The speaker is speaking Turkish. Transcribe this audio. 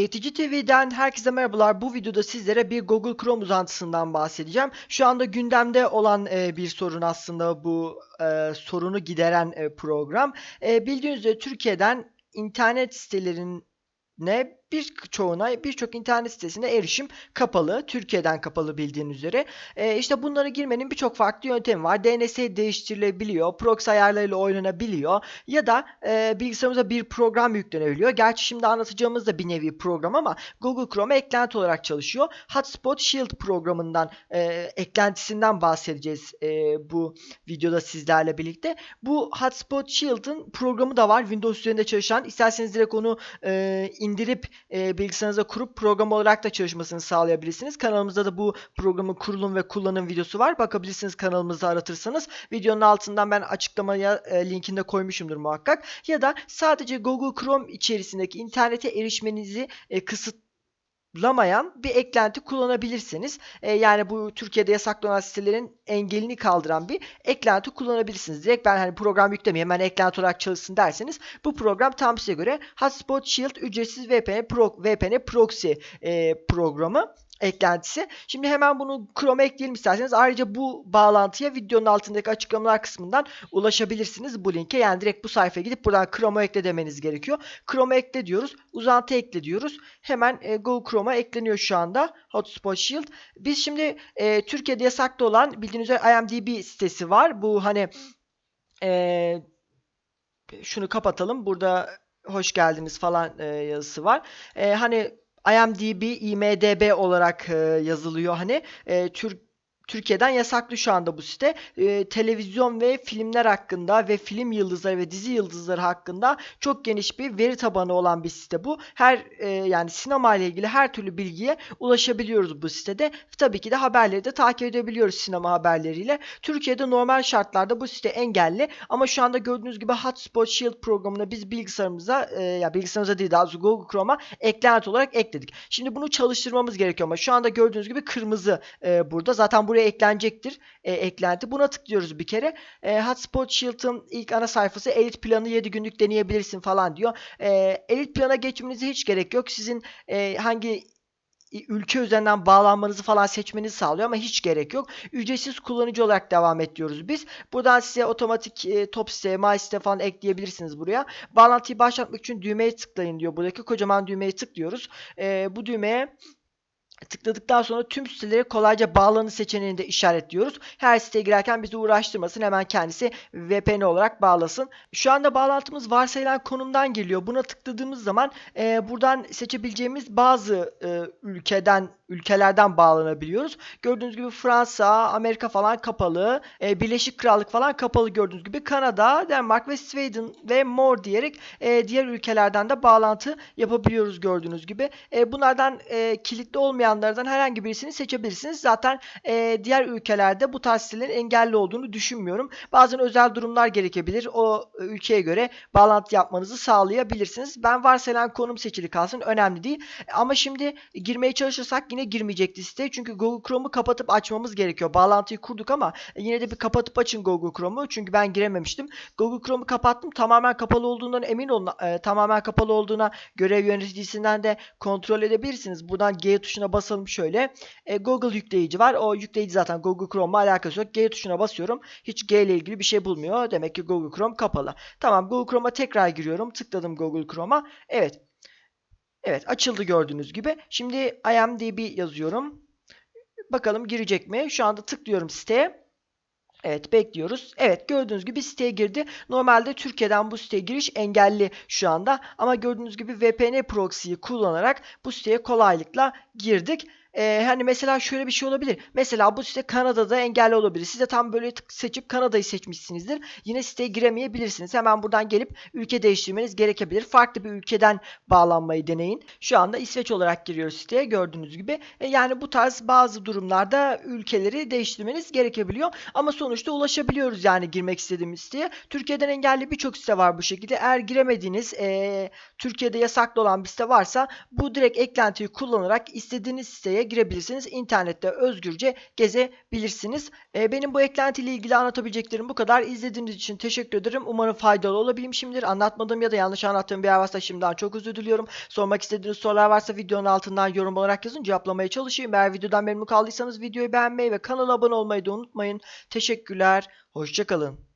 Eğitici TV'den herkese merhabalar. Bu videoda sizlere bir Google Chrome uzantısından bahsedeceğim. Şu anda gündemde olan e, bir sorun aslında bu e, sorunu gideren e, program. E, bildiğiniz üzere Türkiye'den internet sitelerine birçoğuna birçok internet sitesine erişim kapalı. Türkiye'den kapalı bildiğiniz üzere. E, işte bunlara girmenin birçok farklı yöntemi var. DNS değiştirilebiliyor. Proxy ayarlarıyla oynanabiliyor. Ya da e, bilgisayarımıza bir program yüklenebiliyor. Gerçi şimdi anlatacağımız da bir nevi program ama Google Chrome eklenti olarak çalışıyor. Hotspot Shield programından e, eklentisinden bahsedeceğiz e, bu videoda sizlerle birlikte. Bu Hotspot Shield'ın programı da var. Windows üzerinde çalışan. İsterseniz direkt onu e, indirip e, bilgisayarınıza kurup program olarak da çalışmasını sağlayabilirsiniz. Kanalımızda da bu programın kurulum ve kullanım videosu var. Bakabilirsiniz kanalımızda aratırsanız. Videonun altından ben açıklamaya e, linkinde koymuşumdur muhakkak. Ya da sadece Google Chrome içerisindeki internete erişmenizi e, kısıtlamayan bir eklenti kullanabilirsiniz. E, yani bu Türkiye'de yasaklanan sitelerin engelini kaldıran bir eklenti kullanabilirsiniz. Direkt ben hani program yüklemeyeyim hemen eklenti olarak çalışsın derseniz bu program tam size göre Hotspot Shield ücretsiz VPN, Pro, VPN proxy e, programı eklentisi. Şimdi hemen bunu Chrome'a ekleyelim isterseniz. Ayrıca bu bağlantıya videonun altındaki açıklamalar kısmından ulaşabilirsiniz bu linke. Yani direkt bu sayfaya gidip buradan Chrome'a ekle demeniz gerekiyor. Chrome'a ekle diyoruz. Uzantı ekle diyoruz. Hemen e, Google Chrome'a ekleniyor şu anda Hotspot Shield. Biz şimdi e, Türkiye'de yasaklı olan bildiğiniz üzere IMDb sitesi var. Bu hani e, şunu kapatalım. Burada hoş geldiniz falan e, yazısı var. E, hani IMDb, IMDb olarak e, yazılıyor hani. E, Türk Türkiye'den yasaklı şu anda bu site. E, televizyon ve filmler hakkında ve film yıldızları ve dizi yıldızları hakkında çok geniş bir veri tabanı olan bir site bu. Her e, yani sinema ile ilgili her türlü bilgiye ulaşabiliyoruz bu sitede. Tabii ki de haberleri de takip edebiliyoruz sinema haberleriyle. Türkiye'de normal şartlarda bu site engelli ama şu anda gördüğünüz gibi Hotspot Shield programına biz bilgisayarımıza e, ya bilgisayarımıza değil daha Google Chrome'a eklenti olarak ekledik. Şimdi bunu çalıştırmamız gerekiyor ama şu anda gördüğünüz gibi kırmızı e, burada. Zaten buraya eklenecektir e, eklenti. Buna tıklıyoruz bir kere. E, Hotspot Shield'ın ilk ana sayfası elit planı 7 günlük deneyebilirsin falan diyor. E, elit plana geçmenize hiç gerek yok. Sizin e, hangi ülke üzerinden bağlanmanızı falan seçmenizi sağlıyor ama hiç gerek yok. Ücretsiz kullanıcı olarak devam et biz. Buradan size otomatik e, top site, my site falan ekleyebilirsiniz buraya. Bağlantıyı başlatmak için düğmeye tıklayın diyor. Buradaki kocaman düğmeye tıklıyoruz. E, bu düğmeye Tıkladıktan sonra tüm sitelere kolayca bağlanı seçeneğini de işaretliyoruz. Her siteye girerken bizi uğraştırmasın. Hemen kendisi VPN olarak bağlasın. Şu anda bağlantımız varsayılan konumdan geliyor. Buna tıkladığımız zaman e, buradan seçebileceğimiz bazı e, ülkeden ülkelerden bağlanabiliyoruz. Gördüğünüz gibi Fransa, Amerika falan kapalı. E, Birleşik Krallık falan kapalı gördüğünüz gibi. Kanada, Denmark ve Sweden ve more diyerek e, diğer ülkelerden de bağlantı yapabiliyoruz gördüğünüz gibi. E, bunlardan e, kilitli olmayanlardan herhangi birisini seçebilirsiniz. Zaten e, diğer ülkelerde bu tarz engelli olduğunu düşünmüyorum. Bazen özel durumlar gerekebilir. O e, ülkeye göre bağlantı yapmanızı sağlayabilirsiniz. Ben varsayılan konum seçili kalsın. Önemli değil. Ama şimdi girmeye çalışırsak yine girmeyecekti site. Çünkü Google Chrome'u kapatıp açmamız gerekiyor. Bağlantıyı kurduk ama yine de bir kapatıp açın Google Chrome'u. Çünkü ben girememiştim. Google Chrome'u kapattım. Tamamen kapalı olduğundan emin olun. E, tamamen kapalı olduğuna görev yöneticisinden de kontrol edebilirsiniz. Buradan G tuşuna basalım şöyle. E, Google yükleyici var. O yükleyici zaten Google Chrome'la alakası yok. G tuşuna basıyorum. Hiç G ile ilgili bir şey bulmuyor. Demek ki Google Chrome kapalı. Tamam Google Chrome'a tekrar giriyorum. Tıkladım Google Chrome'a. Evet. Evet açıldı gördüğünüz gibi. Şimdi IMDb yazıyorum. Bakalım girecek mi? Şu anda tıklıyorum siteye. Evet bekliyoruz. Evet gördüğünüz gibi siteye girdi. Normalde Türkiye'den bu siteye giriş engelli şu anda. Ama gördüğünüz gibi VPN proxy'yi kullanarak bu siteye kolaylıkla girdik. Ee, hani mesela şöyle bir şey olabilir. Mesela bu site Kanada'da engelli olabilir. Siz de tam böyle tık seçip Kanada'yı seçmişsinizdir. Yine siteye giremeyebilirsiniz. Hemen buradan gelip ülke değiştirmeniz gerekebilir. Farklı bir ülkeden bağlanmayı deneyin. Şu anda İsveç olarak giriyoruz siteye gördüğünüz gibi. E, yani bu tarz bazı durumlarda ülkeleri değiştirmeniz gerekebiliyor. Ama sonuçta ulaşabiliyoruz yani girmek istediğimiz siteye. Türkiye'den engelli birçok site var bu şekilde. Eğer giremediğiniz e, Türkiye'de yasaklı olan bir site varsa bu direkt eklentiyi kullanarak istediğiniz siteye siteye girebilirsiniz. İnternette özgürce gezebilirsiniz. E, benim bu eklentiyle ilgili anlatabileceklerim bu kadar. İzlediğiniz için teşekkür ederim. Umarım faydalı olabilmişimdir. Anlatmadığım ya da yanlış anlattığım bir yer varsa şimdiden çok özür diliyorum. Sormak istediğiniz sorular varsa videonun altından yorum olarak yazın. Cevaplamaya çalışayım. Eğer videodan memnun kaldıysanız videoyu beğenmeyi ve kanala abone olmayı da unutmayın. Teşekkürler. Hoşçakalın.